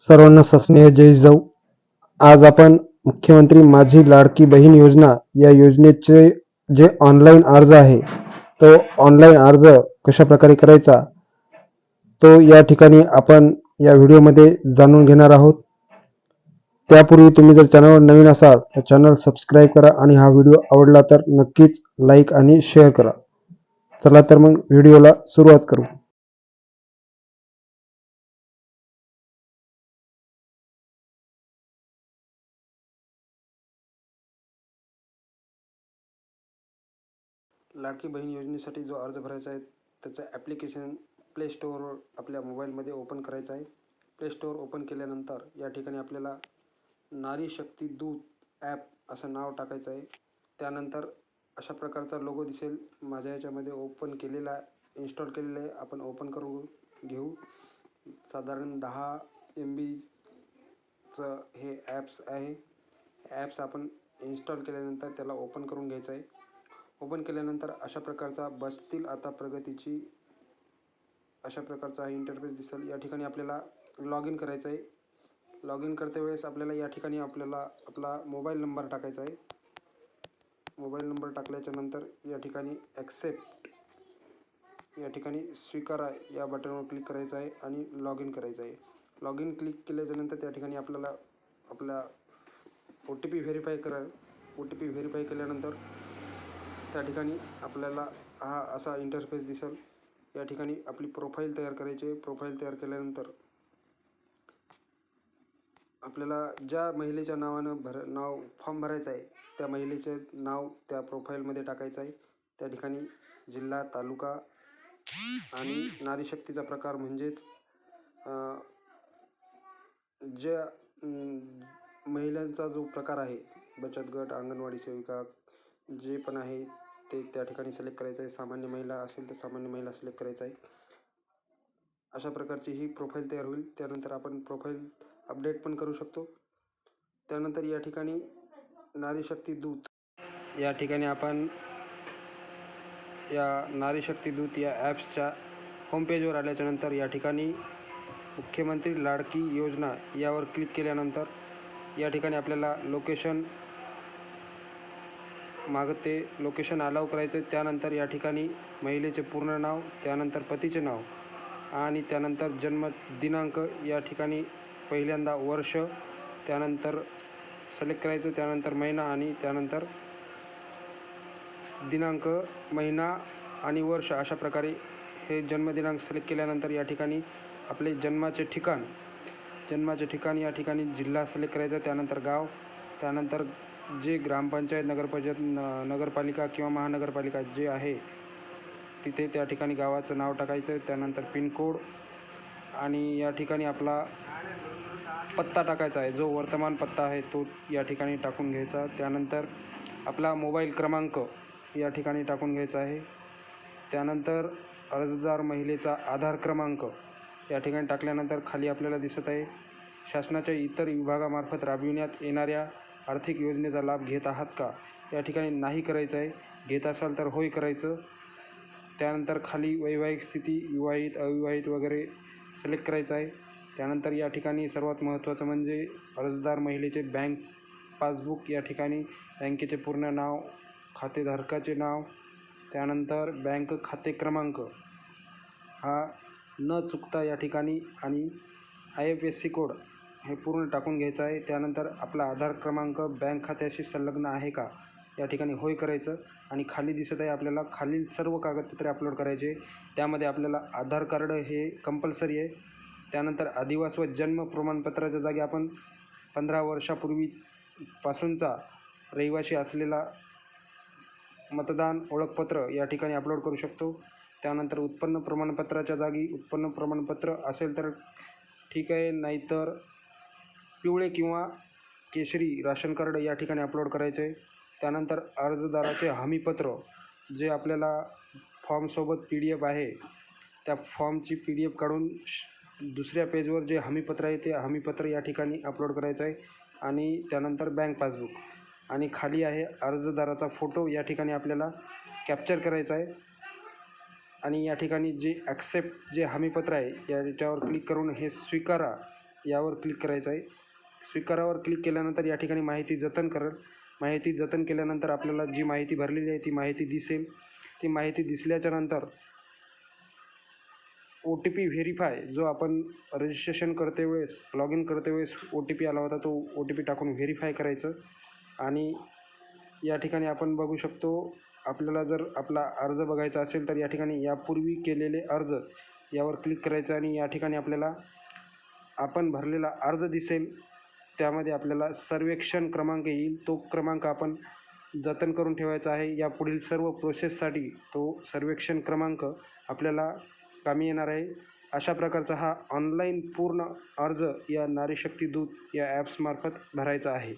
सर्वांना सस्नेह जय जाऊ. आज आपण मुख्यमंत्री माझी लाडकी बहीण योजना या योजनेचे जे ऑनलाईन अर्ज आहे तो ऑनलाईन अर्ज कशा प्रकारे करायचा तो या ठिकाणी आपण या व्हिडिओमध्ये जाणून घेणार आहोत. त्यापूर्वी तुम्ही जर चॅनलवर नवीन असाल तर चॅनल सबस्क्राईब करा आणि हा व्हिडिओ आवडला तर नक्कीच लाईक आणि शेअर करा. चला तर मग व्हिडिओला सुरुवात करू. लाडकी बहीण योजनेसाठी जो अर्ज भरायचा आहे त्याचं ॲप्लिकेशन प्ले स्टोअरवर आपल्या मोबाईलमध्ये ओपन करायचं आहे. प्ले स्टोअर ओपन केल्यानंतर या ठिकाणी आपल्याला नारी शक्ती दूत ॲप असं नाव टाकायचं आहे. त्यानंतर अशा प्रकारचा लोगो दिसेल. माझ्या ह्याच्यामध्ये ओपन केलेला इन्स्टॉल केलेलं आहे. आपण ओपन करून घेऊ. साधारण दहा एम बीचं हे ॲप्स आहे. ॲप्स आपण इन्स्टॉल केल्यानंतर त्याला ओपन करून घ्यायचं आहे. ओपन केल्यानंतर अशा प्रकारचा बसतील आता प्रगतीची अशा प्रकारचा हा इंटरफेस दिसेल. या ठिकाणी आपल्याला लॉग इन करायचं आहे. लॉग इन करते वेळेस आपल्याला या ठिकाणी आपल्याला आपला मोबाईल नंबर टाकायचा आहे. मोबाईल नंबर टाकल्याच्या नंतर या ठिकाणी ॲक्सेप्ट या ठिकाणी स्वीकारा या बटनवर क्लिक करायचं आहे आणि लॉग इन करायचं आहे. लॉग इन क्लिक केल्याच्यानंतर त्या ठिकाणी आपल्याला आपला ओ टी पी व्हेरीफाय करा. ओ टी पी व्हेरीफाय केल्यानंतर त्या ठिकाणी आपल्याला हा असा इंटरफेस दिसेल. या ठिकाणी आपली प्रोफाईल तयार करायची आहे. प्रोफाईल तयार केल्यानंतर आपल्याला ज्या महिलेच्या नावानं भर नाव फॉर्म भरायचं आहे त्या महिलेचे नाव त्या प्रोफाईलमध्ये टाकायचं आहे. त्या ठिकाणी जिल्हा तालुका आणि नारीशक्तीचा प्रकार म्हणजेच ज्या महिलांचा जो प्रकार आहे बचत गट अंगणवाडी सेविका जे पण आहे ते त्या ठिकाणी सिलेक्ट करायचं आहे. सामान्य महिला असेल तर सामान्य महिला सिलेक्ट करायचं आहे. अशा प्रकारची ही प्रोफाईल तयार होईल. त्यानंतर आपण प्रोफाईल अपडेट पण करू शकतो. त्यानंतर या ठिकाणी नारी शक्ती दूत. या ठिकाणी आपण या नारी शक्ती दूत या ॲप्सच्या होमपेजवर आल्याच्यानंतर या ठिकाणी मुख्यमंत्री लाडकी योजना यावर क्लिक केल्यानंतर या ठिकाणी आपल्याला लोकेशन मागं ते लोकेशन अलाव करायचं. त्यानंतर या ठिकाणी महिलेचे पूर्ण नाव त्यानंतर पतीचे नाव आणि त्यानंतर जन्म दिनांक या ठिकाणी पहिल्यांदा वर्ष त्यानंतर सिलेक्ट करायचं त्यानंतर महिना आणि त्यानंतर दिनांक महिना आणि वर्ष अशा प्रकारे हे जन्मदिनांक सिलेक्ट केल्यानंतर या ठिकाणी आपले जन्माचे ठिकाण जन्माचे ठिकाण या ठिकाणी जिल्हा सिलेक्ट करायचा त्यानंतर गाव त्यानंतर जे ग्रामपंचायत नगरपंचायत न नगरपालिका किंवा महानगरपालिका जे आहे तिथे त्या ठिकाणी गावाचं नाव टाकायचं त्यानंतर पिनकोड आणि या ठिकाणी आपला पत्ता टाकायचा आहे. जो वर्तमान पत्ता आहे तो या ठिकाणी टाकून घ्यायचा. त्यानंतर आपला मोबाईल क्रमांक या ठिकाणी टाकून घ्यायचा आहे. त्यानंतर अर्जदार महिलेचा आधार क्रमांक या ठिकाणी टाकल्यानंतर खाली आपल्याला दिसत आहे. शासनाच्या इतर विभागामार्फत राबविण्यात येणाऱ्या आर्थिक योजनेचा लाभ घेत आहात का? या ठिकाणी नाही करायचं आहे. घेत असाल तर होय करायचं. त्यानंतर खाली वैवाहिक स्थिती विवाहित अविवाहित वगैरे सिलेक्ट करायचं आहे. त्यानंतर या ठिकाणी सर्वात महत्त्वाचं म्हणजे अर्जदार महिलेचे बँक पासबुक या ठिकाणी. बँकेचे पूर्ण नाव खातेधारकाचे नाव. त्यानंतर बँक खाते क्रमांक. हा न चुकता या ठिकाणी आणि I F S C code हे पूर्ण टाकून घ्यायचं आहे. त्यानंतर आपला आधार क्रमांक बँक खात्याशी संलग्न आहे का? या ठिकाणी होय करायचं. आणि खाली दिसत आहे आपल्याला खालील सर्व कागदपत्रे अपलोड करायचे. त्यामध्ये आपल्याला आधार कार्ड हे कंपल्सरी आहे. त्यानंतर आदिवास व जन्म प्रमाणपत्राच्या जागी आपण पंधरा वर्षापूर्वीपासूनचा रहिवाशी रहिवासी असलेला मतदान ओळखपत्र या ठिकाणी अपलोड करू शकतो. त्यानंतर उत्पन्न प्रमाणपत्राच्या जागी उत्पन्न प्रमाणपत्र असेल तर ठीक आहे. नाहीतर पिवळे किंवा केशरी राशन कार्ड या ठिकाणी अपलोड करायचं. आहे त्यानंतर अर्जदाराचे हमीपत्र जे आपल्याला फॉर्मसोबत पी डी एफ आहे त्या फॉर्मची पी डी एफ काढून श- दुसऱ्या पेजवर जे हमीपत्र आहे ते हमीपत्र या ठिकाणी अपलोड करायचं आहे आणि त्यानंतर बँक पासबुक आणि खाली आहे अर्जदाराचा फोटो या ठिकाणी आपल्याला कॅप्चर करायचा आहे आणि या ठिकाणी जे ॲक्सेप्ट जे हमीपत्र आहे याच्यावर क्लिक करून हे स्वीकारा. यावर क्लिक करायचं आहे स्वीकारावर क्लिक केल्यानंतर या ठिकाणी माहिती जतन करेल. माहिती जतन केल्यानंतर आपल्याला जी माहिती भरलेली आहे ती माहिती दिसेल. ती माहिती दिसल्याच्या नंतर ओ टी पी व्हेरीफाय जो आपण रजिस्ट्रेशन करते वेळेस लॉग इन करते वेळेस ओ टी पी आला होता तो ओ टी पी टाकून व्हेरीफाय करायचं. आणि या ठिकाणी आपण बघू शकतो आपल्याला जर आपला अर्ज बघायचा असेल तर या ठिकाणी यापूर्वी केलेले अर्ज यावर क्लिक करायचं आणि या ठिकाणी आपल्याला आपण भरलेला अर्ज दिसेल. त्यामध्ये आपल्याला सर्वेक्षण क्रमांक येईल. तो क्रमांक आपण जतन करून ठेवायचा आहे. या पुढील सर्व प्रोसेससाठी तो सर्वेक्षण क्रमांक आपल्याला कामी येणार आहे. अशा प्रकारचा हा ऑनलाईन पूर्ण अर्ज या नारीशक्ती दूत या ॲप्समार्फत भरायचा आहे.